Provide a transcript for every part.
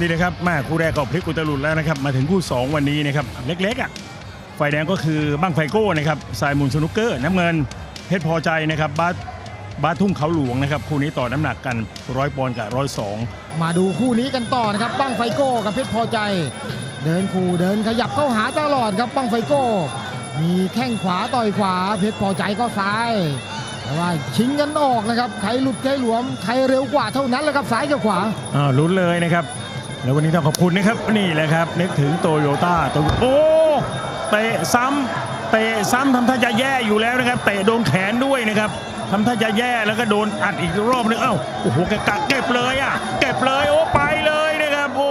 นี่นะครับแม่คู่แรกก็พลิกอุตลุดแล้วนะครับ มาถึงคู่ 2 วันนี้นะครับเล็กๆอะไฟแดงก็คือบ้างไฟโก้นะครับสายมูลสนุกเกอร์ น้ำเงินเพชรพอใจนะครับบาสบาสทุ่งเขาหลวงนะครับคู่นี้ต่อน้ำหนักกันร้อยปอนด์กับร้อยสองมาดูคู่นี้กันต่อนะครับบั้งไฟโก้กับเพชรพอใจ เดินคู่เดินขยับเข้าหาตลอดครับบั้งไฟโก้ มีแข้งขวาต่อยขวา เพชรพอใจก็ซ้ายแต่ว่าชิงกันออกนะครับใครหลุดใครหลวมใครเร็วกว่าเท่านั้นแหละครับซ้ายกับขวาอ่าลุ้นเลยนะครับ แล้ววันนี้ต้องขอบคุณนะครับนี่แหละครับนึกถึงโตโยต้าตัวโอ้เตะซ้ำเตะซ้ำทำท่าจะแย่อยู่แล้วนะครับเตะโดนแขนด้วยนะครับทำท่าจะแย่แล้วก็โดนอัดอีกรอบนึงเอ้าโอ้โหแกกะเก็บเลยอะเก็บเลยโอ้ไปเลยนะครับโอ้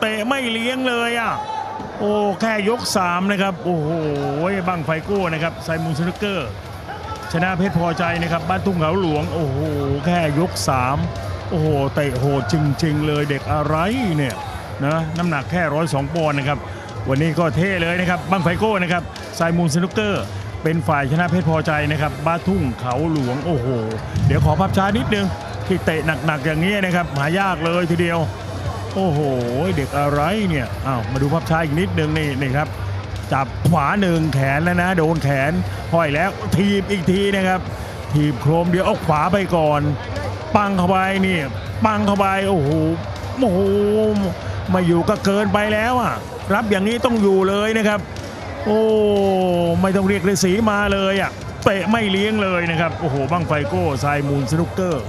เตะไม่เลี้ยงเลยอะโอ้แค่ยกสามนะครับโอ้โหบังไฟโก้นะครับไซมูนสนุกเกอร์ ชนะเพชรพอใจนะครับบ้านทุ่งเขาหลวงโอ้โหแค่ยก3 โอ้โหเตะโหดจริง ๆ เลยเด็กอะไรเนี่ยนะน้ำหนักแค่ร้อยสองปอนด์นะครับ วันนี้ก็เท่เลยนะครับบ้างไฟโก้นะครับไซมูนสนุกเกอร์ เป็นฝ่ายชนะเพชรพอใจนะครับ บ้าทุ่งเขาหลวงโอ้โห เดี๋ยวขอภาพช้านิดนึง ที่เตะหนักๆอย่างนี้นะครับหายากเลยทีเดียว โอ้โห เด็กอะไรเนี่ยอ้าวมาดูภาพช้าอีกนิดนึงนี่นี่ครับจับขวาหนึ่งแขนแล้วนะ โดนแขนห้อยแล้วทีบอีกทีนะครับ ทีบโครมเดียวเอาขวาไปก่อน ปังเข้าไปนี่ปังเข้าไปโอ้โหโอ้โหมาอยู่ก็เกินไปแล้วอะ รับอย่างนี้ต้องอยู่เลยนะครับ โอ้ไม่ต้องเรียกฤาษีมาเลยอะเตะไม่เลี้ยงเลยนะครับ โอ้โหบังไฟโก้ทรายมูลสนุกเกอร์